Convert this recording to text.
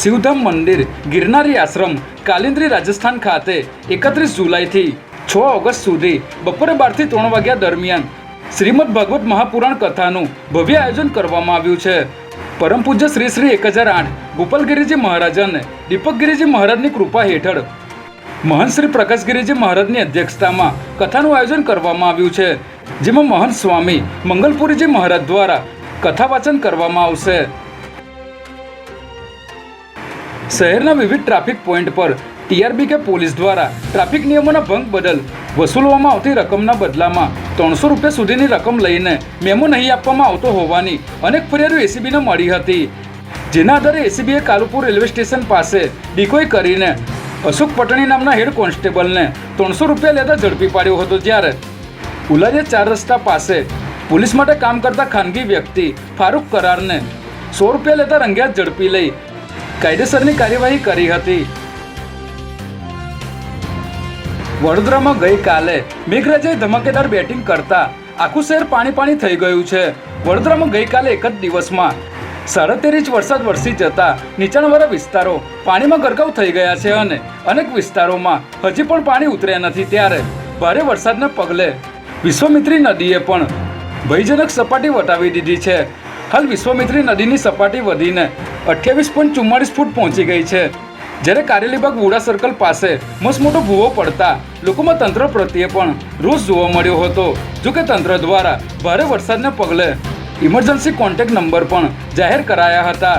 શિવધામ મંદિર ગિરનારી આશ્રમ કાલિન્દ્રી રાજસ્થાન ખાતે એકત્રીસ જુલાઈથી છ ઓગસ્ટ સુધી બપોરે બારથી ત્રણ વાગ્યા દરમિયાન શ્રીમદ ભાગવત મહાપુરાણ કથાનું ભવ્ય આયોજન કરવામાં આવ્યું છે. પરમ પૂજ્ય શ્રી શ્રી એક હજાર આઠ ગોપાલગીરીજી મહારાજ અને દીપકગીરીજી મહારાજની કૃપા હેઠળ મહંત શ્રી પ્રકાશગીરીજી મહારાજની અધ્યક્ષતામાં કથાનું આયોજન કરવામાં આવ્યું છે. જેમાં મહંત સ્વામી મંગલપુરીજી મહારાજ દ્વારા કથા વાચન કરવામાં આવશે. શહેરના વિવિધ ટ્રાફિક પોઈન્ટ પર ટીઆરબી કે પોલીસ દ્વારા ટ્રાફિક નિયમોના ભંગ બદલ વસૂલવામાં આવતી રકમના બદલામાં ત્રણસો રૂપિયા સુધીની રકમ લઈને મેમો નહીં આપવામાં આવતો હોવાની અનેક ફરિયાદો એસીબીને મળી હતી. જેના આધારે એસીબીએ કાલુપુર રેલવે સ્ટેશન પાસે ડિકોઈ કરીને અશોક પટણી નામના હેડ કોન્સ્ટેબલને ત્રણસો રૂપિયા લેતા ઝડપી પાડ્યો હતો જ્યારે ઉલારિયા ચાર રસ્તા પાસે પોલીસ માટે કામ કરતા ખાનગી વ્યક્તિ ફારૂક કરારને સો રૂપિયા લેતા રંગ્યાત ઝડપી લઈ કાયદેસરની કાર્યવાહી કરી હતી. વડોદરામાં ગઈકાલે મેઘરાજાએ ધમાકેદાર બેટિંગ કરતા આખું શહેર પાણી પાણી થઈ ગયું છે. વડોદરામાં ગઈકાલે એક જ દિવસમાં સાડા તેર ઇંચ વરસાદ વરસી જતા નીચાણવાળા વિસ્તારો પાણીમાં ગરકાવ થઈ ગયા છે અને અનેક વિસ્તારોમાં હજી પણ પાણી ઉતર્યા નથી ત્યારે ભારે વરસાદના પગલે વિશ્વામિત્રી નદીએ પણ ભયજનક સપાટી વટાવી દીધી છે. હાલ વિશ્વામિત્રી નદીની સપાટી વધીને અઠ્યાવીસ પોઈન્ટ ચુમ્માળીસ ફૂટ પહોંચી ગઈ છે. જ્યારે કારેલીબાગ વુડા સર્કલ પાસે મસમોટો મોટો ભૂવો પડતા લોકોમાં તંત્ર પ્રત્યે પણ રોષ જોવા મળ્યો હતો. જો કે તંત્ર દ્વારા ભારે વરસાદને પગલે ઇમરજન્સી કોન્ટેક્ટ નંબર પણ જાહેર કરાયા હતા.